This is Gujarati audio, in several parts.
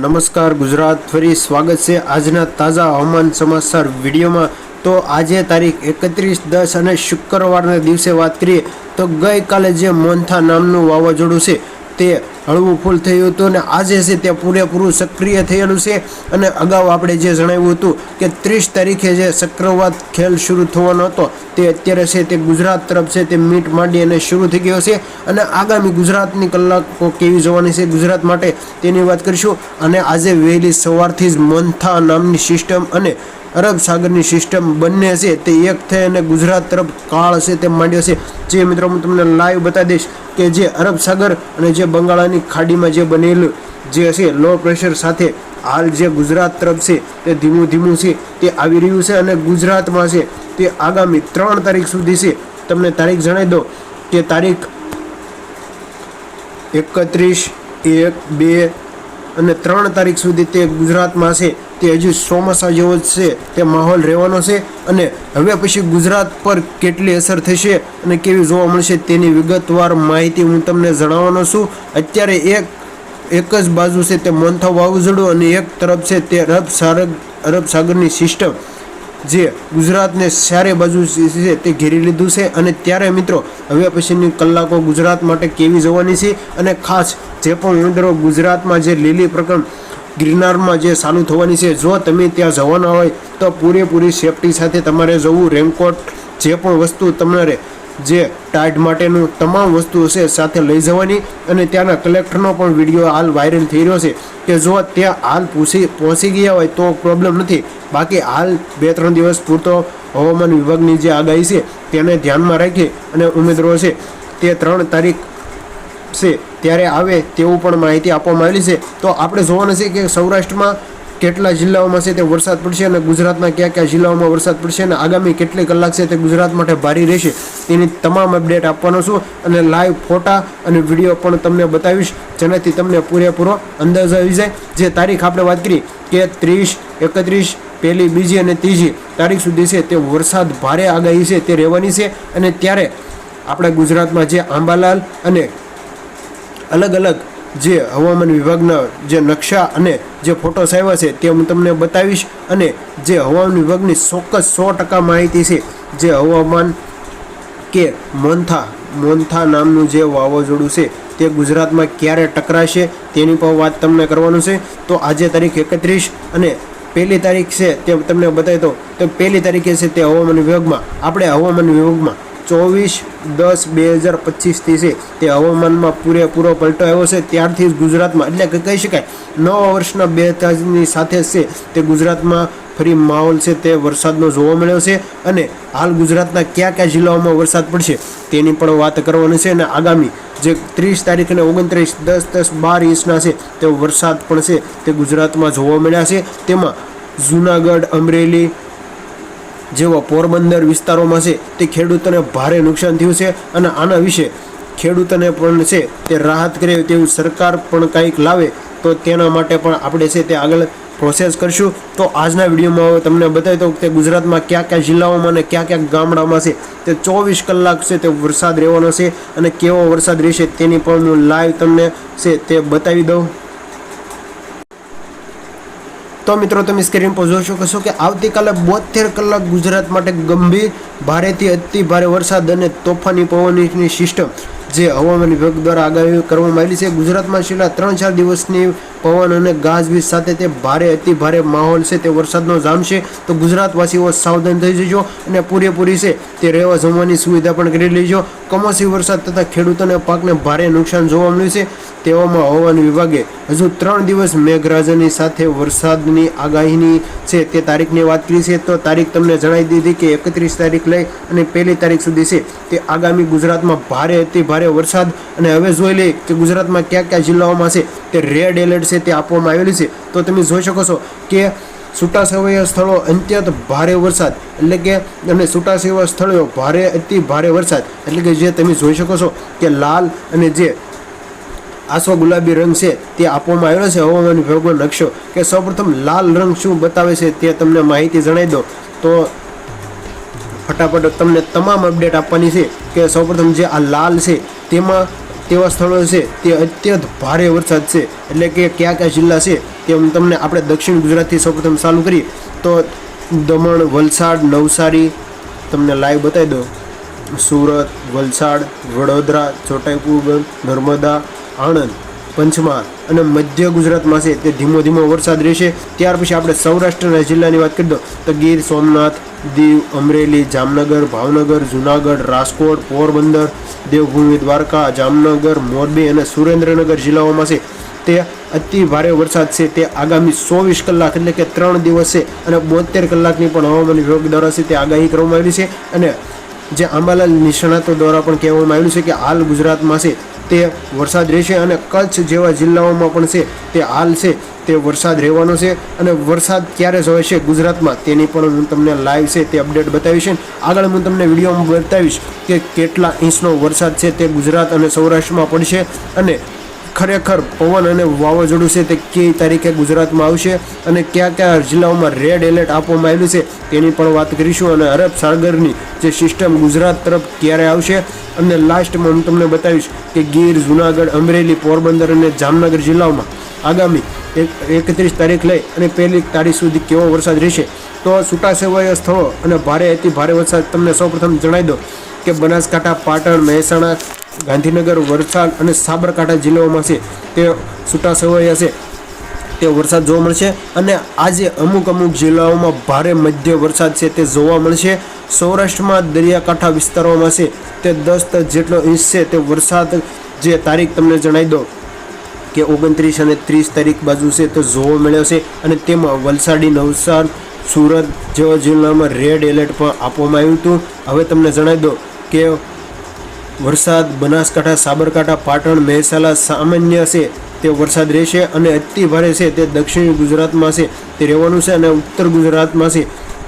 નમસ્કાર, ગુજરાત ફરી સ્વાગત છે આજના તાજા હવામાન સમાચાર વિડીયોમાં. તો આજે તારીખ એકત્રીસ, દસ અને શુક્રવારના દિવસે વાત કરીએ તો ગઈકાલે જે મોન્થા નામનું વાવાઝોડું છે તે હળવું ફૂલ થયું હતું અને આજે છે તે પૂરેપૂરું સક્રિય થયેલું છે. અને અગાઉ આપણે જે જણાવ્યું હતું કે ત્રીસ તારીખે જે ચક્રવાત ખેલ શરૂ થવાનો હતો, તે અત્યારે છે તે ગુજરાત તરફ છે તે મીટ માંડી અને શરૂ થઈ ગયો છે. અને આગામી ગુજરાતની કલાકો કેવી જવાની છે ગુજરાત માટે તેની વાત કરીશું. અને આજે વહેલી સવારથી જ મોન્થા નામની સિસ્ટમ અને અરબ સાગરની સિસ્ટમ બંને છે તે એક થઈ અને ગુજરાત તરફ કાળ છે તે માંડ્યો છે. જે મિત્રો, હું તમને લાઈવ બતાવી દઈશ કે જે અરબ સાગર અને જે બંગાળાની ખાડીમાં જે બનેલું જે છે લો પ્રેશર સાથે હાલ જે ગુજરાત તરફ છે, તે ધીમું ધીમું છે, તે આવી રહ્યું છે અને ગુજરાતમાં છે, તે આગામી ત્રણ તારીખ સુધી છે. તમને તારીખ જણાવી દો કે તારીખ એકત્રીસ, એક, બે અને ત્રણ તારીખ સુધી તે ગુજરાતમાં છે. તે હજુ ચોમાસા જેવો જ છે. તે માહોલ રહેવાનો છે અને હવે પછી ગુજરાત પર કેટલી અસર થશે અને કેવી જોવા મળશે તેની વિગતવાર માહિતી હું તમને જણાવવાનો છું. અત્યારે એક એક જ બાજુ છે તે મોન્થા વાવાઝોડું અને એક તરફ છે તે અરબ સાગર અરબ સાગરની સિસ્ટમ. જે ગુજરાતને ચારે બાજુ છે તે ઘેરી લીધું છે અને ત્યારે મિત્રો હવે પછીની કલાકો ગુજરાત માટે કેવી જવાની છે અને ખાસ જે પણ મિત્રો ગુજરાતમાં જે લીલી પ્રકરણ ગિરનારમાં જે ચાલુ થવાની છે, જો તમે ત્યાં જવાના હોય, તો પૂરેપૂરી સેફટી સાથે તમારે જવું રેનકોટ જે પણ વસ્તુ તમારે જે ટાઈટ માટેનું તમામ વસ્તુઓ છે સાથે લઈ જવાની. અને ત્યાંના કલેક્ટરનો પણ વીડિયો હાલ વાયરલ થઈ રહ્યો છે કે જો ત્યાં હાલ પૂછી, પહોંચી ગયા હોય, તો પ્રોબ્લેમ નથી. બાકી હાલ બે ત્રણ દિવસ પૂરતો હવામાન વિભાગની જે આગાહી છે, તેને ધ્યાનમાં રાખી અને ઉમેદવારો છે, તે ત્રણ તારીખ છે ત્યારે આવે તેવું પણ માહિતી આપવામાં આવેલી છે. તો આપણે જોવાનું છે કે સૌરાષ્ટ્રમાં કેટલા જિલ્લાઓમાં છે તે વરસાદ પડશે અને ગુજરાતના કયા કયા જિલ્લાઓમાં વરસાદ પડશે અને આગામી કેટલી કલાક છે તે ગુજરાત માટે ભારી રહેશે. તેની તમામ અપડેટ આપવાનો છું અને લાઈવ ફોટા અને વીડિયો પણ તમને બતાવીશ. જેનાથી તમને પૂરેપૂરો અંદાજ આવી જાય. જે તારીખ આપણે વાત કરી કે ત્રીસ, એકત્રીસ, પહેલી, બીજી અને ત્રીજી તારીખ સુધી છે તે વરસાદ ભારે આગાહી છે તે રહેવાની છે. અને ત્યારે આપણા ગુજરાતમાં જે આંબાલાલ અને અલગ અલગ જે હવામાન વિભાગના જે નકશા અને જે ફોટોસ આવ્યા છે તે હું તમને બતાવીશ અને જે હવામાન વિભાગની ચોક્કસ સો ટકા માહિતી છે જે હવામાન કે મોન્થા મોન્થા નામનું જે વાવાઝોડું છે તે ગુજરાતમાં ક્યારે ટકરાશે તેની પણ વાત તમને કરવાનું છે. તો આજે તારીખ એકત્રીસ અને પહેલી તારીખ છે તે તમને બતાવી દો તો પહેલી તારીખે છે તે હવામાન વિભાગમાં. આપણે હવામાન વિભાગમાં ચોવીસ, દસ, બે હજાર પચીસથી છે. તે હવામાનમાં પૂરેપૂરો પલટો આવ્યો છે. ત્યારથી જ ગુજરાતમાં, એટલે કે કહી શકાય, નવા વર્ષના બે તાજની સાથે છે તે ગુજરાતમાં ફરી માહોલ છે તે વરસાદનો જોવા મળ્યો છે અને હાલ ગુજરાતના કયા કયા જિલ્લાઓમાં વરસાદ પડશે તેની પણ વાત કરવાની છે અને આગામી જે ત્રીસ તારીખ અને ઓગણત્રીસ, દસ દસ, બાર ઇંચના છે તે વરસાદ પણ છે તે ગુજરાતમાં જોવા મળ્યા છે. તેમાં જૂનાગઢ, અમરેલી જેવા પોરબંદર વિસ્તારોમાં છે, તે ખેડૂતોને ભારે નુકસાન થયું છે અને આના વિશે ખેડૂતોને પણ છે, તે રાહત કરે તેવું સરકાર પણ કંઈક લાવે, તો તેના માટે પણ આપણે છે, તે આગળ પ્રોસેસ કરશું. તો આજના વિડીયોમાં હવે તમને બતાવી દઉં કે ગુજરાતમાં કયા કયા જિલ્લાઓમાં અને કયા કયા ગામડામાં છે, તે ચોવીસ કલાક છે, તે વરસાદ રહેવાનો છે અને કેવો વરસાદ રહેશે તેની પણ હું લાઈવ તમને છે, તે બતાવી દઉં. તો મિત્રો, તમે સ્ક્રીન પર જોઈ શકો છો કે આવતીકાલે બોતેર કલાક ગુજરાત માટે ગંભીર, ભારેથી અતિ ભારે વરસાદ અને તોફાની પવનની સિસ્ટમ જે હવામાન વિભાગ દ્વારા આગાહી કરવામાં આવેલી છે. ગુજરાતમાં છેલ્લા ત્રણ ચાર દિવસની પવન અને ગાજવીજ સાથે તે ભારે, અતિ ભારે માહોલ છે. તે વરસાદનો જામશે તો ગુજરાતવાસીઓ સાવધાન થઈ જજો અને પૂરેપૂરી છે તે રહેવા જમવાની સુવિધા પણ કરી લેજો. કમોસમી વરસાદ તથા ખેડૂતોને પાકને ભારે નુકસાન જોવા મળ્યું છે. તેવામાં હવામાન વિભાગે હજુ ત્રણ દિવસ મેઘરાજાની સાથે વરસાદની આગાહીની છે તે તારીખની વાત કરી છે. તો તારીખ તમને જણાવી દીધી કે એકત્રીસ તારીખ લઈ અને પહેલી તારીખ સુધી છે. તે આગામી ગુજરાતમાં ભારે, અતિ ભારે વરસાદ અને હવે જોઈ લઈએ કે ગુજરાતમાં કયા કયા જિલ્લાઓમાં છે તે રેડ એલર્ટ છે તે આપવામાં આવેલી છે. તો તમે જોઈ શકો છો કે છૂટાછવાયા સ્થળો અત્યંત ભારે વરસાદ, એટલે કે અને છૂટાછવાયા સ્થળો ભારે, અતિ ભારે વરસાદ, એટલે કે જે તમે જોઈ શકો છો કે લાલ અને જે આસો ગુલાબી રંગ છે તે આપવામાં આવેલો છે હવામાન વિભાગનો નકશો કે સૌપ્રથમ લાલ રંગ શું બતાવે છે તે તમને માહિતી જણાવી દો તો ફટાફટ તમને તમામ અપડેટ આપવાની છે કે સૌપ્રથમ જે આ લાલ છે, તેમાં તેવા સ્થળો છે, તે અત્યંત ભારે વરસાદ છે. એટલે કે કયા કયા જિલ્લા છે, તે તમને આપણે દક્ષિણ ગુજરાતથી સૌપ્રથમ ચાલુ કરીએ તો દમણ, વલસાડ, નવસારી તમને લાઈવ બતાવી દો સુરત, વલસાડ, વડોદરા ચોટાઈપુર નર્મદા, આણંદ, પંચમહાલ અને મધ્ય ગુજરાતમાં છે, તે ધીમો ધીમો વરસાદ રહેશે. ત્યાર પછી આપણે સૌરાષ્ટ્રના જિલ્લાની વાત કરી દો તો ગીર સોમનાથ દીવ, અમરેલી, જામનગર, ભાવનગર, જુનાગઢ, રાજકોટ, પોરબંદર, દેવભૂમિ, દ્વારકા, જામનગર, મોરબી અને સુરેન્દ્રનગર જિલ્લાઓમાં છે. તે અતિ ભારે વરસાદ છે. તે આગામી ચોવીસ કલાક એટલે કે ત્રણ દિવસ છે અને બોતેર કલાકની પણ હવામાન વિભાગ દ્વારા છે તે આગાહી કરવામાં આવી છે. અને જે આંબાલાલ નિષ્ણાતો દ્વારા પણ કહેવામાં આવ્યું છે કે હાલ ગુજરાતમાં છે તે વરસાદ રહેશે અને કચ્છ જેવા જિલ્લાઓમાં પણ છે, તે હાલ છે, તે વરસાદ રહેવાનો છે અને વરસાદ ક્યારે જોવે છે ગુજરાતમાં તેની પણ હું તમને લાઈવ છે તે અપડેટ બતાવીશ આગળ હું તમને વિડીયોમાં બતાવીશ કે કેટલા ઇંચનો વરસાદ છે તે ગુજરાત અને સૌરાષ્ટ્રમાં પડશે અને ખરેખર પવન અને વાવાઝોડું છે તે કઈ તારીખે ગુજરાતમાં આવશે અને કયા કયા જિલ્લાઓમાં રેડ એલર્ટ આપવામાં આવેલું છે તેની પણ વાત કરીશું અને અરબ સાગરની જે સિસ્ટમ ગુજરાત તરફ ક્યારે આવશે અને લાસ્ટમાં હું તમને બતાવીશ કે ગીર, જુનાગઢ, અમરેલી, પોરબંદર અને જામનગર જિલ્લાઓમાં આગામી એક, એકત્રીસ તારીખ લઈ અને પહેલી તારીખ સુધી કેવો વરસાદ રહેશે તો છૂટાછવાયા સ્થળો અને ભારે અતિ ભારે વરસાદ તમને સૌપ્રથમ જણાવી દો કે બનાસકાંઠા પાટણ, મહેસાણા, ગાંધીનગર, વલસાડ અને સાબરકાંઠા જિલ્લાઓમાં છે. તે છૂટાછવાયા છે. તે વરસાદ જોવા મળશે અને આજે અમુક અમુક જિલ્લાઓમાં ભારે મધ્ય વરસાદ છે તે જોવા મળશે. સૌરાષ્ટ્રમાં દરિયાકાંઠા વિસ્તારોમાં છે તે દસ જેટલો ઇંચ છે. તે વરસાદ જે તારીખ તમને જણાવી દો કે ઓગણત્રીસ અને ત્રીસ તારીખ બાજુ છે તે જોવા મળ્યો છે અને તેમાં વલસાડી નવસાર, સુરત જેવા જિલ્લામાં રેડ એલર્ટ પણ આપવામાં આવ્યું હતું. હવે તમને જણાવી દો કે વરસાદ બનાસકાંઠા, સાબરકાંઠા, પાટણ, મહેસાણા સામાન્ય છે. તે વરસાદ રહેશે અને અતિ ભારે છે. તે દક્ષિણ ગુજરાતમાં છે. તે રહેવાનું છે અને ઉત્તર ગુજરાતમાં છે.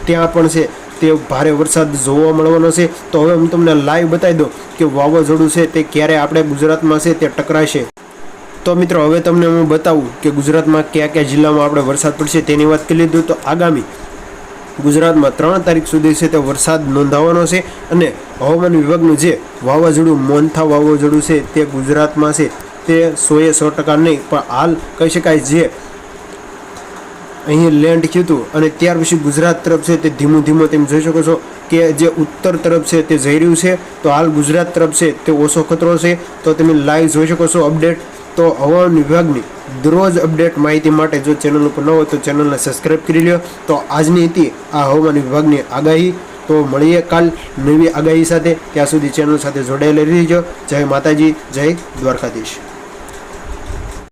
ત્યાં પણ છે. તે ભારે વરસાદ જોવા મળવાનો છે. તો હવે હું તમને લાઈવ બતાવી દઉં કે વાવાઝોડું છે તે ક્યારે આપણે ગુજરાતમાં છે તે ટકરાશે. તો મિત્રો, હવે તમને હું બતાવું કે ગુજરાતમાં કયા કયા જિલ્લામાં આપણે વરસાદ પડશે તેની વાત કરી લીધું. તો આગામી ગુજરાતમાં ત્રણ તારીખ સુધી છે તે વરસાદ નોંધાવાનો છે અને હવામાન વિભાગનું જે વાવાઝોડું, મોન્થા વાવાઝોડું છે તે ગુજરાતમાં છે તે સોએ સો ટકા નહીં, પણ હાલ કહી શકાય જે અહીં લેન્ડ થયું હતું અને ત્યાર પછી ગુજરાત તરફ છે તે ધીમું ધીમું તેમ જોઈ શકો છો કે જે ઉત્તર તરફ છે તે જઈ રહ્યું છે, તો હાલ ગુજરાત તરફ છે તે ઓછો ખતરો છે, તો તમે લાઈવ જોઈ શકો છો અપડેટ તો હવામાન વિભાગની દરરોજ અપડેટ માહિતી માટે જો ચેનલ ઉપર ન હોય તો ચેનલને સબસ્ક્રાઈબ કરી લ્યો. તો આજની હતી આ હવામાન વિભાગની આગાહી. તો મળીએ કાલ નવી આગાહી સાથે. ત્યાં સુધી ચેનલ સાથે જોડાયેલી રહીજો. જય માતાજી, જય દ્વારકાધીશ.